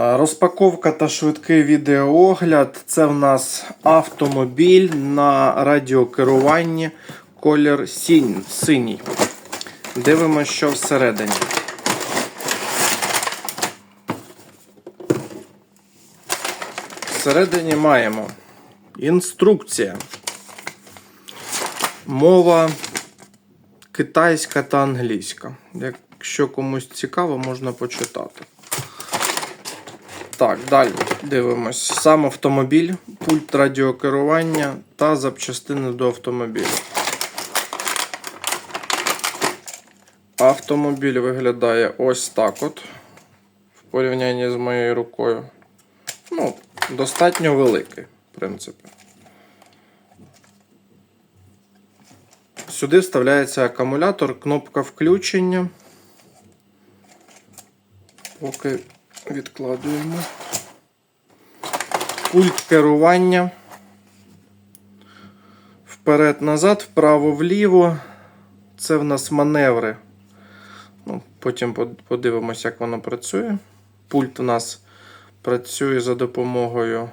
Розпаковка та швидкий відеоогляд. Це в нас автомобіль на радіокеруванні колір синій. Дивимося, що всередині. Всередині маємо інструкція. Мова китайська та англійська. Якщо комусь цікаво, можна почитати. Так, далі дивимось. Сам автомобіль, пульт радіокерування та запчастини до автомобіля. Автомобіль виглядає ось так от. В порівнянні з моєю рукою. Ну, достатньо великий, в принципі. Сюди вставляється акумулятор, кнопка включення. Поки відкладуємо. Пульт керування. Вперед-назад, вправо-вліво. Це в нас маневри. Ну, Потім подивимося, як воно працює. Пульт у нас працює за допомогою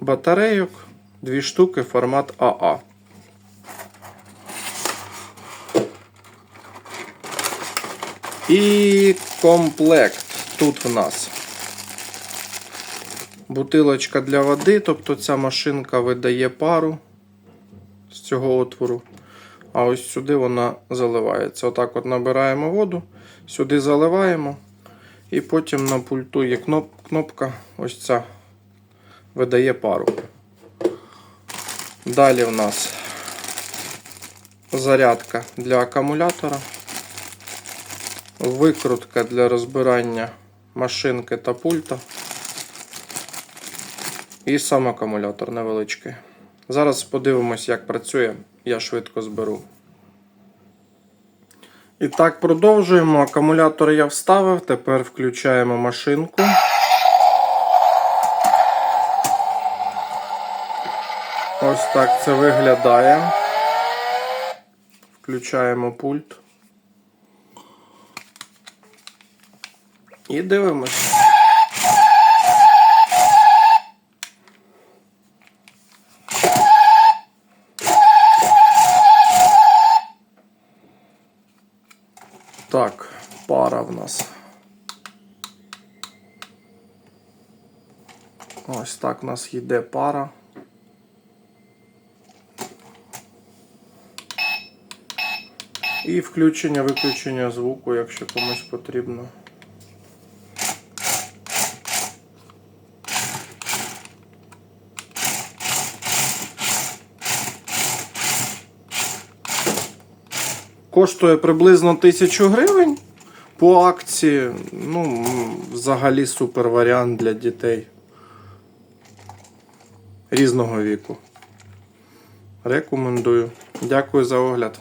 батарейок. Дві штуки формат АА. І комплект тут в нас бутилочка для води, тобто ця машинка видає пару з цього отвору. А ось сюди вона заливається. Отак от набираємо воду, сюди заливаємо, і потім на пульту є кноп, кнопка, ось ця видає пару. Далі в нас зарядка для акумулятора, викрутка для розбирання машинки та пульта. І сам акумулятор невеличкий. Зараз подивимось, як працює, я швидко зберу. І так, продовжуємо. Акумулятор я вставив, тепер включаємо машинку. Ось так це виглядає. Включаємо пульт. І дивимось. Так, пара в нас. Ось так в нас йде пара. І включення-виключення звуку, якщо комусь потрібно. Коштує приблизно 1000 гривень. По акції, ну, взагалі супер варіант для дітей різного віку. Рекомендую. Дякую за огляд.